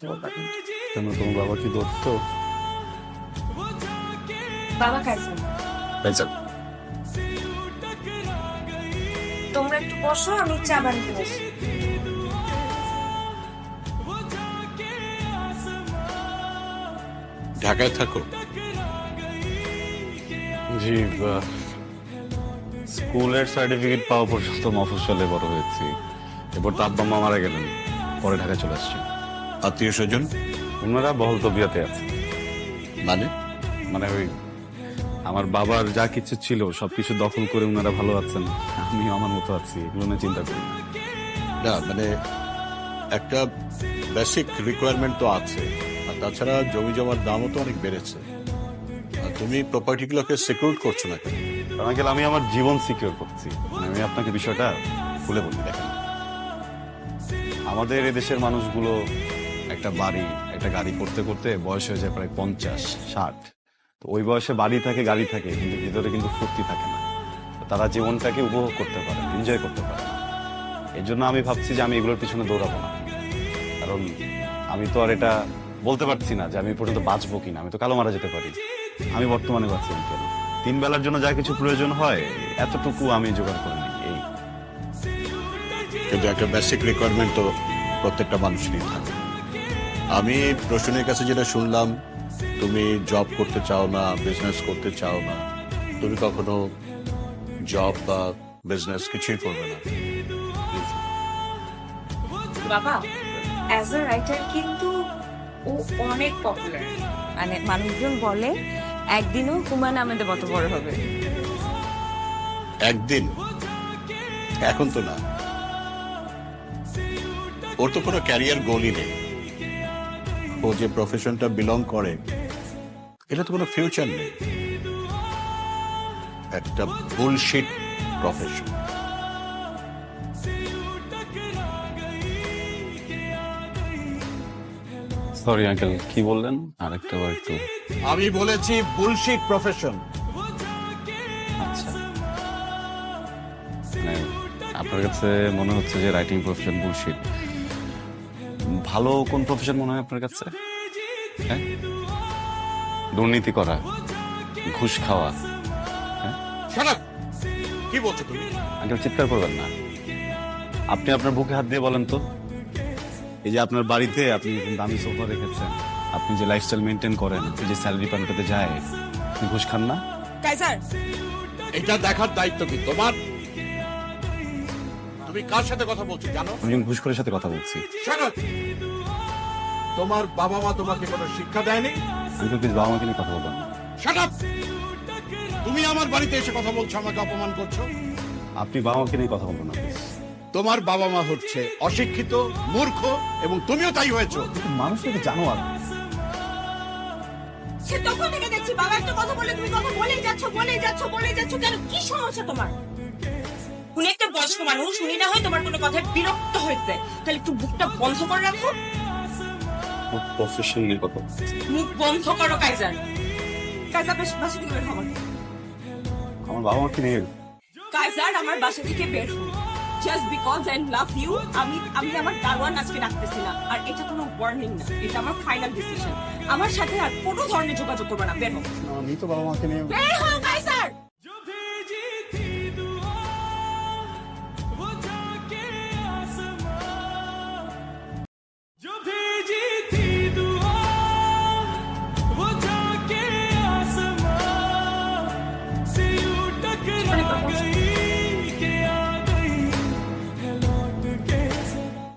কেন তোমার বাবা কি দত্ত? বাবা কাইছেন বেচার তোমরা একটু বসো আমি চা বানিয়ে বসি। ঢাকায় থাকো। জি বা- স্কুলের সার্টিফিকেট পাওয়া পর্যন্ত মফস্বলে বড় হয়েছি। এরপর তো আব্বা মা মারা গেলেন পরে ঢাকায় চলে আসছি। আত্মীয় স্বজন? ওনারা বহল তবিয়াতে আছে। মানে? মানে ওই আমার বাবার যা কিছু ছিল সবকিছু দখল করে ওনারা ভালো আছেন। আমিও আমার মতো আছি এগুলো নিয়ে চিন্তা করি। না। মানে একটা বেসিক রিকোয়ারমেন্ট তো আছে আর তাছাড়া জমি জমার দামও তো অনেক বেড়েছে। আর তুমি প্রপার্টিগুলোকে সিকিউর করছ না কেন? আঙ্কেল আমি আমার জীবন সিকিউর করছি? মানে আমি আপনাকে বিষয়টা খুলে বলি দেখেন। আমাদের এদেশের মানুষগুলো একটা বাড়ি, একটা গাড়ি করতে করতে বয়স হয়ে যায় প্রায় পঞ্চাশ, ষাট। তো ওই বয়সে বাড়ি থাকে, গাড়ি থাকে, কিন্তু ভিতরে কিন্তু ফুর্তি থাকে না। তারা জীবনটাকে উপভোগ করতে পারে এনজয় করতে পারে এই জন্য আমি ভাবছি যে আমি এগুলোর পিছনে দৌড়াবো না। কারণ আমি তো আর এটা বলতে পারছি না যে আমি পর্যন্ত বাঁচবো কিনা। আমি তো কালো মারা যেতে পারি। আমি বর্তমানে বাঁচি আঙ্কেল তিন বেলার জন্য যা কিছু প্রয়োজন হয়, এতটুকু আমি জোগাড় করে এই। কিন্তু একটা বেসিক রিকোয়ারমেন্ট তো প্রত্যেকটা মানুষেরই থাকে। আমি রোশনের কাছে যেটা শুনলাম তুমি জব করতে চাও না বিজনেস করতে চাও না তুমি কখনো জব বা বিজনেস কিছুই করবে না। বাবা অ্যাজ আ রাইটার কিন্তু ও অনেক পপুলার মানে মানুষজন বলে একদিনও হুমায়ুন আহমেদের মতো বড় হবে। একদিন? এখন তো না। ওর তো কোনো ক্যারিয়ার গোলই নেই। ও যে প্রফেশনটা বিলং করে এটা তো কোনো ফিউচার নেই। একটা বুলশিট প্রফেশন সরি আঙ্কেল কি বললেন? আরেকটা বার একটু। আমি বলেছি বুলশিট প্রফেশন আচ্ছা। মানে আপনার কাছে মনে হচ্ছে যে রাইটিং প্রফেশন বুলশিট ভালো কোন প্রফেশন মনে হয় আপনার কাছে? হ্যাঁ? দুর্নীতি করা ঘুষ খাওয়া শাট কি বলছো তুমি? আঙ্কেল চিৎকার করবেন না। আপনি আপনার বুকে হাত দিয়ে বলেন তো। এই যে আপনার বাড়িতে আপনি দামি সোফা রেখেছেন আপনি যে লাইফস্টাইল মেনটেন করেন আপনি যে স্যালারি পান ওটাতে যায় আপনি ঘুষ খান না? কাইজার এটা দেখার দায়িত্ব কি? তোমার তুমি কার সাথে কথা বলছো জানো? আমি একজন ঘুষখোরের সাথে কথা বলছি। তোমার বাবা মা তোমাকে কোনো শিক্ষা দেয়নি? আঙ্কেল প্লিজ বাবা মাকে নিয়ে কথা বলবেন না। তুমি আমার বাড়িতে এসে কথা বলছো আমাকে অপমান করছ? আপনি বাবা মাকে নিয়ে কথা বলবেন না তোমার বাবা মা হচ্ছে অশিক্ষিত মূর্খ এবং তুমিও তাই হয়েছো। মানুষ নাকি জানো আর সে তখন থেকে দেখছি বাবা একটা কথা বলে তুমি কথা বলেই যাচ্ছ বলেই যাচ্ছ বলেই যাচ্ছ কেন? কি সমস্যা তোমার? একটা বয়স্ক মানুষ উনি না হয় তোমার কোনো কথায় বিরক্ত হয়েছে। তাহলে একটু বুকটা বন্ধ করে রাখো। মুখ বন্ধ করো কাইজার। কাইজার বেশ বাসা থেকে বের হও আমার। বাবা মাকে নিয়ে কাইজার আমার বাসা থেকে বের just because I love you আমি আমি আমার দারোয়ান আজকে রাখতেছি না। আর এটা কোনো ওয়ার্নিং না এটা আমার ফাইনাল ডিসিশন আমার সাথে আর কোনো ধরনের যোগাযোগ করবে না বের হও। আমি তো বাবা মাকে নিয়ে বের কাইজার!